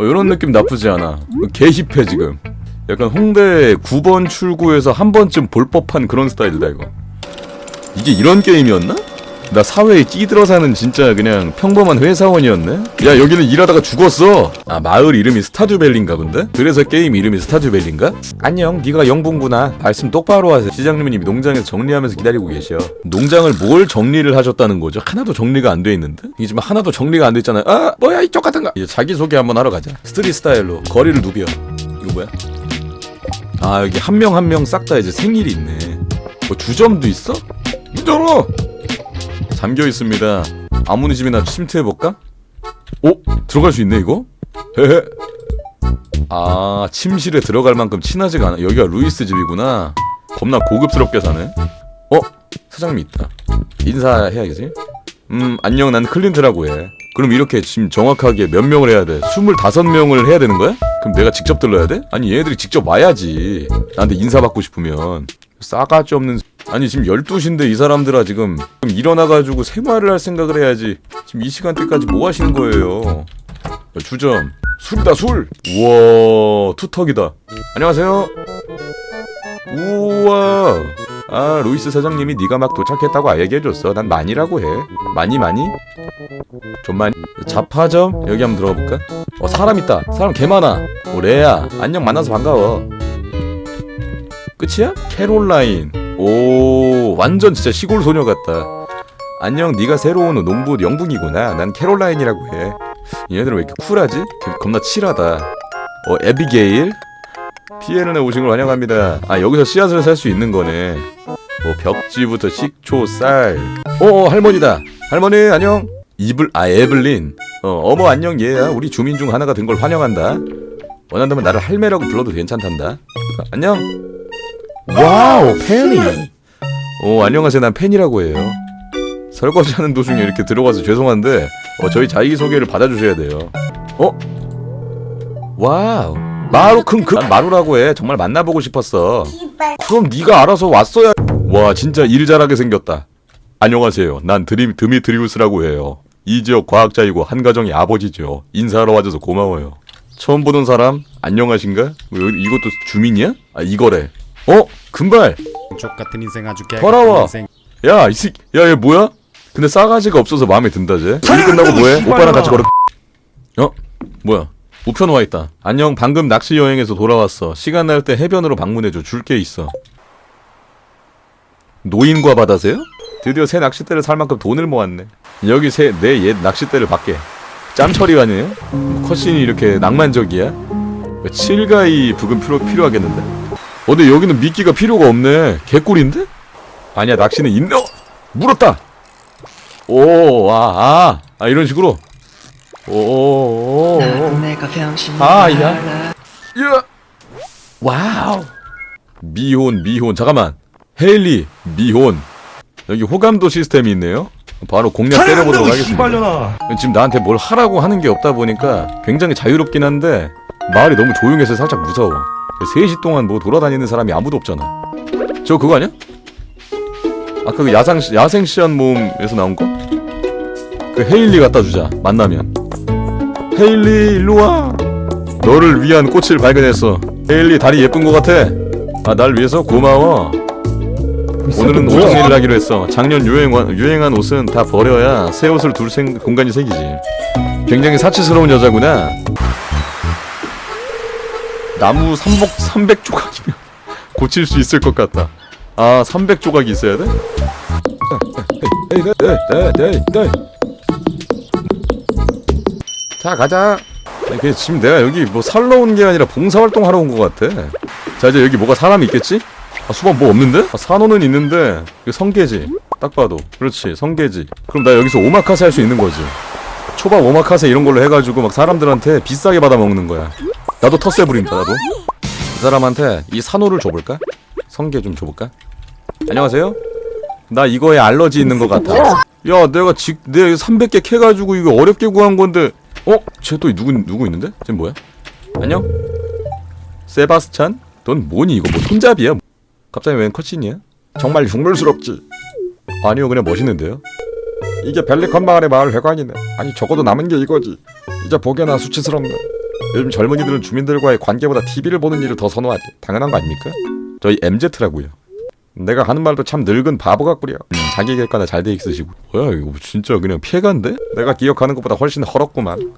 어, 이런 느낌 나쁘지 않아. 개 힙해 지금. 약간 홍대 9번 출구에서 한 번쯤 볼 법한 그런 스타일이다 이거. 이게 이런 게임이었나? 나 사회에 끼들어 사는 진짜 그냥 평범한 회사원이었네? 야 여기는 일하다가 죽었어 아 마을 이름이 스타듀밸리인가 본데? 그래서 게임 이름이 스타듀밸리인가? 안녕 네가 영분구나 말씀 똑바로 하세요 시장님이 농장에서 정리하면서 기다리고 계셔 농장을 뭘 정리를 하셨다는 거죠? 하나도 정리가 안 돼 있는데? 이게 지금 하나도 정리가 안 돼 있잖아요 아 뭐야 이쪽 같은가 이제 자기소개 한번 하러 가자 스트릿 스타일로 거리를 누벼 이거 뭐야? 아 여기 한 명 한 명 싹 다 이제 생일이 있네 뭐 주점도 있어? 문 열어! 잠겨 있습니다. 아무니 집이나 침투해 볼까? 오 들어갈 수 있네 이거? 헤헤. 아 침실에 들어갈 만큼 친하지가 않아. 여기가 루이스 집이구나. 겁나 고급스럽게 사네. 어 사장님 있다. 인사해야겠지? 음 안녕 난 클린트라고 해. 그럼 이렇게 지금 정확하게 몇 명을 해야 돼? 25명을 해야 되는 거야? 그럼 내가 직접 들러야 돼? 아니 얘네들이 직접 와야지. 나한테 인사받고 싶으면. 싸가지 없는 아니 지금 12시인데 이 사람들아 지금 좀 일어나가지고 생활을 할 생각을 해야지. 지금 이 시간대까지 뭐 하시는 거예요? 주점 술이다 술! 우와 투턱이다. 안녕하세요. 우와. 아 루이스 사장님이 네가 막 도착했다고 얘기해줬어. 난 많이라고 해. 많이 많이? 좀 많이? 자파점? 여기 한번 들어가 볼까? 어 사람 있다. 사람 개 많아. 오 레야. 안녕 만나서 반가워. 끝이야? 캐롤라인 오 완전 진짜 시골 소녀 같다. 안녕 네가 새로 온 농부 영붕이구나. 난 캐롤라인이라고 해. 얘네들은 왜 이렇게 쿨하지? 걔 겁나 칠하다. 어 에비게일? PN에 오신 걸 환영합니다. 아 여기서 씨앗을 살 수 있는 거네. 뭐 벽지부터 식초 쌀. 어어 할머니다. 할머니 안녕. 이블 아 에블린. 어 어머 안녕 얘야. 우리 주민 중 하나가 된 걸 환영한다. 원한다면 나를 할매라고 불러도 괜찮단다. 안녕 와우 팬이. 오 안녕하세요. 난 팬이라고 해요. 설거지하는 도중에 이렇게 들어가서 죄송한데 어, 저희 자기 소개를 받아주셔야 돼요. 어? 와우. 마루 난 마루라고 해. 정말 만나보고 싶었어. 그럼 네가 알아서 왔어야. 와 진짜 일 잘하게 생겼다. 안녕하세요. 난 드림 드미트리우스라고 해요. 이 지역 과학자이고 한 가정의 아버지죠. 인사하러 와줘서 고마워요. 처음 보는 사람? 안녕하신가? 뭐 여기 이것도 주민이야? 아 이거래 어? 금발 족 같은 인생 아주 개 돌아와. 인생 야, 이 새끼, 야, 얘 뭐야? 근데 싸가지가 없어서 마음에 든다, 쟤. 일 끝나고 뭐해? 오빠랑 같이 걸어. 어? 뭐야? 우편 와 있다. 안녕, 방금 낚시 여행에서 돌아왔어. 시간 날 때 해변으로 방문해줘. 줄 게 있어. 노인과 바다세요? 드디어 새 낚싯대를 살 만큼 돈을 모았네. 여기 새, 내 옛 낚싯대를 받게. 짬처리 아니에요? 뭐 컷신이 이렇게 낭만적이야? 칠가이 부금 필요, 필요하겠는데? 어, 근데 여기는 미끼가 필요가 없네. 개꿀인데? 아니야 낚시는 있네. 어! 물었다. 오 아 아 아, 아, 이런 식으로. 오 오오 내가 병신 아, 야. 야. 와우. 미혼 미혼. 잠깐만. 헤일리 미혼. 여기 호감도 시스템이 있네요. 바로 공략 때려보도록 하겠습니다. 지금 나한테 뭘 하라고 하는 게 없다 보니까 굉장히 자유롭긴 한데 마을이 너무 조용해서 살짝 무서워 3시 동안 뭐 돌아다니는 사람이 아무도 없잖아. 저 그거 아니야? 아까 그 야상 야생 시한 모음에서 나온 거? 그 헤일리 갖다 주자 만나면. 헤일리 일로 와. 너를 위한 꽃을 발견했어 헤일리 다리 예쁜 거 같아. 아 날 위해서 고마워. 오늘은 옷 정리를 하기로 했어? 작년 유행 유행한 옷은 다 버려야 새 옷을 둘 생, 공간이 생기지. 굉장히 사치스러운 여자구나 나무 3복 300조각이면 고칠 수 있을 것 같다. 아 300조각이 있어야 돼? 자 가자. 이게 지금 내가 여기 뭐 살러 온 게 아니라 봉사활동 하러 온 것 같아. 자 이제 여기 뭐가 사람이 있겠지? 아 수박 뭐 없는데? 아, 산호는 있는데 이거 성게지. 딱 봐도. 그렇지 성게지. 그럼 나 여기서 오마카세 할 수 있는 거지. 초밥 오마카세 이런 걸로 해가지고 막 사람들한테 비싸게 받아 먹는 거야 나도 텃세 부린다 나도 이 사람한테 이 산호를 줘볼까? 성게 좀 줘볼까? 안녕하세요. 나 이거에 알러지 있는 것 같아. 야, 내가 직, 내가 300개 캐가지고 이거 어렵게 구한 건데, 어? 쟤 또 누구 누구 있는데? 쟤 뭐야? 안녕. 세바스찬? 넌 뭐니 이거 뭐 손잡이야? 갑자기 웬 컷신이야? 정말 흉물스럽지. 아니요, 그냥 멋있는데요. 이게 벨리컨 마을의 마을 회관이네. 아니 적어도 남은 게 이거지. 이제 보기에나 수치스럽네. 요즘 젊은이들은 주민들과의 관계보다 TV를 보는 일을 더 선호하지. 당연한 거 아닙니까? 저희 MZ라고요. 내가 하는 말도 참 늙은 바보 같구려. 음, 자기 객관화 잘돼 있으시고. 뭐야 이거 진짜 그냥 피해간데? 내가 기억하는 것보다 훨씬 헐었구만.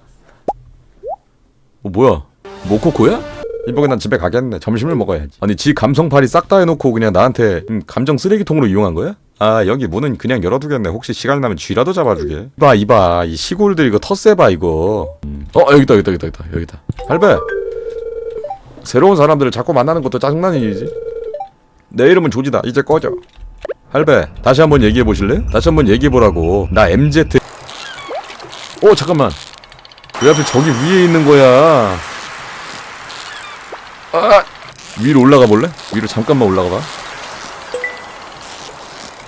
어 뭐야? 모코코야? 이번에 난 집에 가겠네. 점심을 먹어야지. 아니 지 감성팔이 싹 다 해놓고 그냥 나한테 음, 감정 쓰레기통으로 이용한 거야? 아 여기 문은 그냥 열어두겠네. 혹시 시간 나면 쥐라도 잡아주게. 이봐 이봐. 이 시골들 이거 텃세 봐 이거. 음. 어 여기다 여기다 여기다 여기다 여기다. 할배! 새로운 사람들을 자꾸 만나는 것도 짜증나는 일이지. 내 이름은 조지다. 이제 꺼져. 할배 다시 한번 얘기해 보실래? 다시 한번 얘기해 보라고. 나 MZ 어 잠깐만. 왜 하필 저기 위에 있는 거야? 아! 위로 올라가 볼래? 위로 잠깐만 올라가 봐.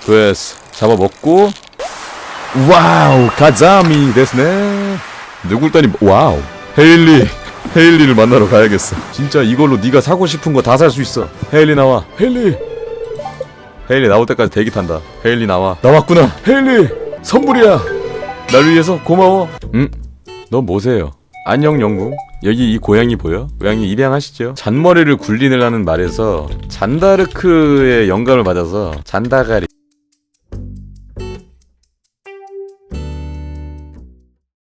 됐어. 잡아먹고. 와우 가자미 됐네 누굴 따니 와우. 헤일리 헤일리를 만나러 가야겠어. 진짜 이걸로 네가 사고 싶은 거 다 살 수 있어. 헤일리 나와. 헤일리! 헤일리 나올 때까지 대기 탄다. 헤일리 나와. 나왔구나. 헤일리! 선물이야! 날 위해서 고마워. 음 너 뭐세요? 안녕 영궁. 여기 이 고양이 보여? 고양이 입양하시죠? 잔머리를 굴리느라는 말에서 잔다르크의 영감을 받아서 잔다가리